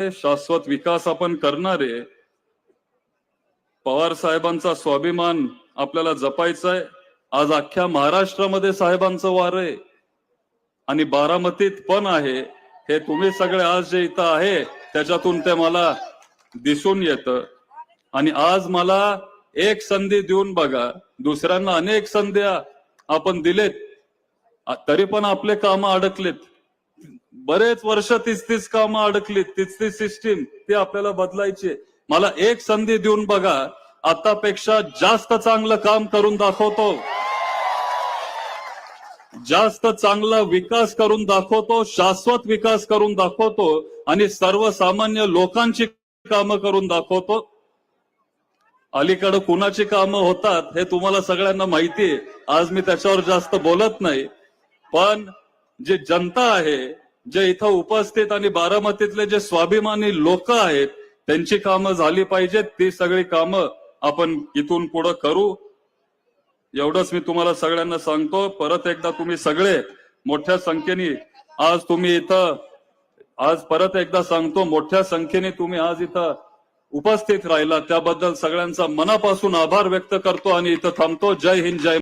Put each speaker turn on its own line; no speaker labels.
शाश्वत विकास आपण करणार आहे पवार साहेबांचा स्वाभिमान आपल्याला जपायचा आहे आज अख्ख्या महाराष्ट्रामध्ये साहेबांचं वार आहे आणि बारामतीत पण आहे. हे तुम्ही सगळे आज जे इथं आहे त्याच्यातून ते मला दिसून येतं. आणि आज मला एक संधी देऊन बघा दुसऱ्यांना अनेक संध्या आपण दिलेत. तरी पण आपले काम अडकलेत. बरेच वर्ष तीच तीच कामं अडकली तीच ती सिस्टीम ती आपल्याला बदलायची. मला एक संधी देऊन बघा आतापेक्षा जास्त चांगलं काम करून दाखवतो. जास्त चांगला विकास करून दाखवतो शाश्वत विकास करून दाखवतो आणि सर्वसामान्य लोकांची कामं करून दाखवतो. अलीकडे कुणाची कामं होतात हे तुम्हाला सगळ्यांना माहिती आहे. आज मी त्याच्यावर जास्त बोलत नाही. पण जे जनता आहे जे इथं उपस्थित आणि बारामतीतले जे स्वाभिमानी लोक आहेत त्यांची कामं झाली पाहिजेत. ती सगळी कामं आपण इथून पुढे करू. एवढंच मी तुम्हाला सगळ्यांना सांगतो. परत एकदा तुम्ही सगळे मोठ्या संख्येने आज तुम्ही इथं आज परत एकदा सांगतो मोठ्या संख्येने तुम्ही आज इथं उपस्थित राहिला. त्याबद्दल सगळ्यांचा मनापासून आभार व्यक्त करतो आणि इथं थांबतो. जय हिंद जय